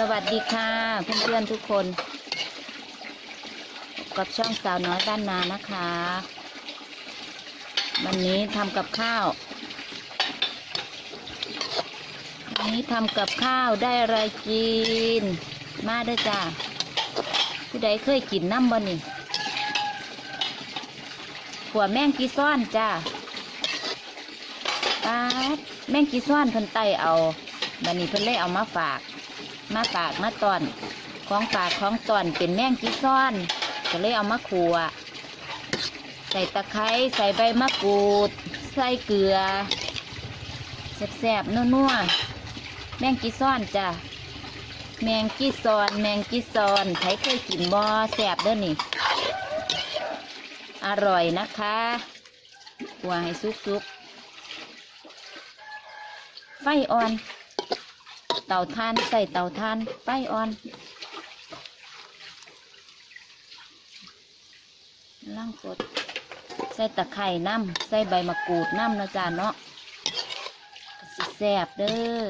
สวัสดีค่ะเพื่อนๆทุกคน กับช่องสาวน้อยบ้านนานะคะ วันนี้ทำกับข้าววันนี้ทำกับข้าวได้อะไรกิน มาด้อจ้าผู้ใดเคยกินน้ำบ่นี่ขัวแมงกีซ้อนจ้าปาแมงกีซ้อนเพิ่นไตเอาบันนี้เพิ่นเลยเอามาฝาก มาฝากมาตอนของฝากของตอนเป็นแมงกีซ้อน ก็เลยเอามาขัวใส่ตะไคร้ใส่ใบมะกรูด ใส่เกลือแซ่บๆนัวๆแมงกีซ้อนจ้ะแมงกีซอน แมงกีซอนใครเคยกินบ่แซ่บเด้อนี่ อร่อยนะคะขัวให้สุกๆ ไฟอ่อน เตาทานใส่เตาทานไฟอ่อนล่างกดใส่ตะไคร่น้ำใส่ใบมะกรูดน้ำนะจ๊ะเนาะก็สิแซ่บเด้อ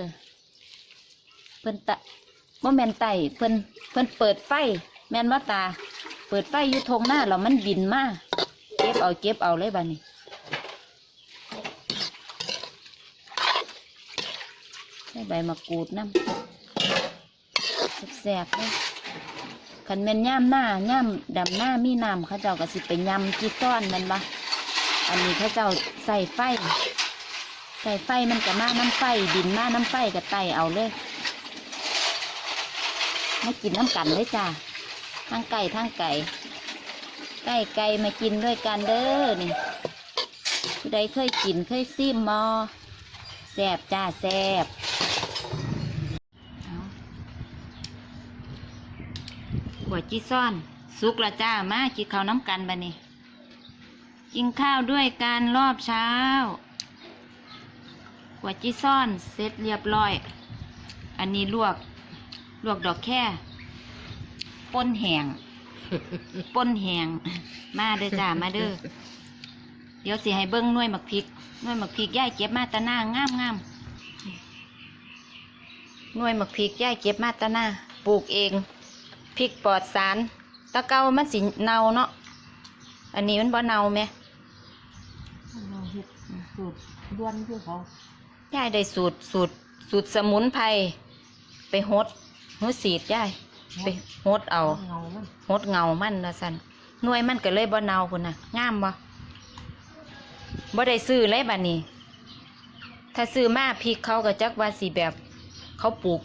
เพิ่นตะบ่แม่นไตเพิ่นเพิ่นเปิดไฟ แม่นว่าตา เปิดไฟอยู่ทงหน้าแล้วมันบินมาเก็บเอาเก็บเอาเลยบ้านี้ ใส่ใบมะกรูดน้ำแซ่บๆเลยขันแม่นย่ามหน้าย่ามดำหน้ามีน้ำเขาเจ้าก็สิไปย่ำจีซ้อนมันบะอันนี้เขาเจ้าใส่ไฟ ใส่ไฟมันก็มาน้ำไฟดินมาน้ำไฟก็ไตเอาเลยมากินน้ำกันเลยจ้าทั้งไก่ทั้งไก่ ไก่ไก่มากินด้วยกันเด้อนี่ผู้ใดเคยกินเคยซิมมอ แซบจ้าแซบขวดจีซ่อน สุกละจ้า มากินข้าวน้ำกันบะนี่กินข้าวด้วยกันรอบเช้าขวดจีซ่อนเสร็จเรียบร้อย อันนี้ลวก ลวกดอกแค่ป่นแหงป่นแหงมาเด้อจ้า มาเด้อ เดี๋ยวสิให้เบิ้งหน่วยหมักพริกหน่วยหมักพริกย่ายเก็บมาแตะหน้างามงามหน่วยหมักพริกย่ายเก็บมาแตะหน้าปลูกเองพริกปลอดสาร ตะเกามันสิเนาเนาะอันนี้มันบ่เนาไหมเราเห็ดสูตรด้วนคือเขาย่ายได้สูตรสูตรสูตรสมุนไพรไปหดหัวสีดย่ายไปหดเอาเงามันหดเงามันละสันหน่วยมันก็เลยบ่เนาพุ่นน่ะงามบ่ บ่ได้ซื้อเลยบัดนี้ ถ้าซื้อมาพริกเขาก็จักว่าสิแบบ เขาปลูก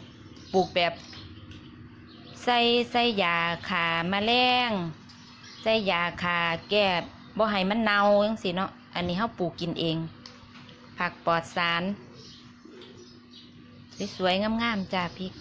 ปลูกแบบ ใส่ใส่ยาขาแมลงใส่ยาขาแก้บ่ให้มันเน่าจังซี่เนาะอันนี้เขาปลูกกินเอง ผักปลอดสารสวยๆงามๆจ้าพริก